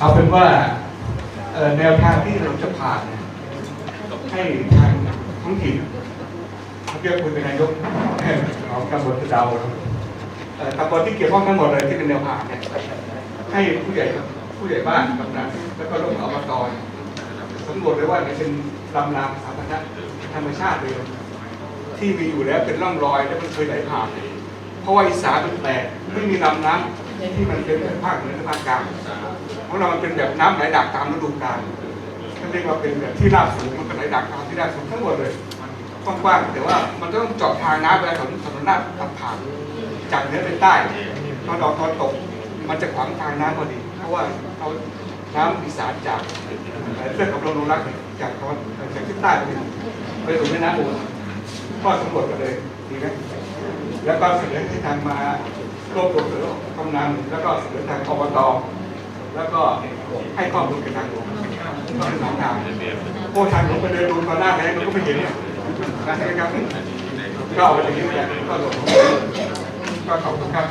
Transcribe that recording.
เอาเป็นว่าแนวทางที่เราจะผ่านให้ทางท้องถิ่นเมื่อกี้คุยเป็นนายกเอาตำบลสะเดาเอ่อตำบลที่เกี่ยวข้องทั้งหมดเลยที่เป็นแนวผ่านเนี่ยให้ผู้ใหญ่ผู้ใหญ่บ้านกำนันแล้วก็ร่วมอบตสำรวจเลยว่าเนี่ยเป็นลำน้ำสาธารณะธรรมชาติเลยที่มีอยู่แล้วเป็นร่องรอยแล้วมันเคยไหลผ่านเพราะว่าอีสานมันแปลกไม่มีลำน้ำ ที่มันเป็นแบบภาคเหนือและภาคกลางของเรามันเป็นแบบน้ำไหลดักตามฤดูกาลเขาเรียกว่าเป็นแบบที่ราบสูงมันก็ไหลดักตามที่ราบสูงทั้งหมดเลยกว้างๆแต่ว่ามันต้องเจาะทางน้ำเวลาถนนถนนน้ำตัดผ่านจากเหนือไปใต้ตอนออกตอนตก มันจะขวางทางน้ำพอดี เพราะว่าเอาน้ำอีสานจากเรื่องกับเราลงรักจากตอนจากทิศใต้ไปไปสู่แม่น้ำอู่ก็สำรวจกันเลยดีไหมแล้วก็เสนอให้ทางมา รวบรวมหรือกำนันแล้วก็เสนอทางอบตแล้วก็ให้ข้อมูลกับทางหลวงก็เป็นสองทางโอ้ทางหลวงไปเดินดูตอนหน้าแล้งมันก็ไม่เห็นเนี่ยนะครับก็เอาไปอย่างนี้แหละก็หลวงก็ขอบคุณครับ